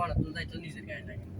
ভাড়া তো যাইতো নিজের গাড়ি লাগে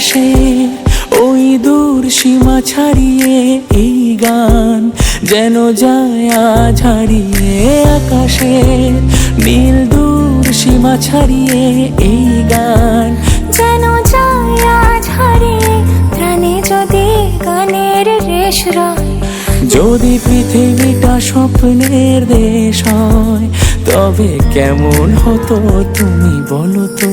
আকাশে ওই দূর সীমা ছাড়িয়ে এই গান যেন যায় ছাড়িয়ে আকাশে। নীল দূর সীমা ছাড়িয়ে এই গান যেন যায় ছাড়িয়ে প্রাণে যদি গানের রেশ যদি পৃথিবীটা স্বপ্নের দেশ হয়, তবে কেমন হতো তুমি বলো তো?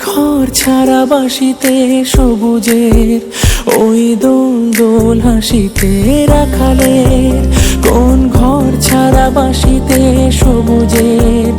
ঘর ছাড়া বাসিতে সবুজের ওই দোল দোল হাসিতে রাখালের। কোন ঘর ছাড়া বাসিতে সবুজের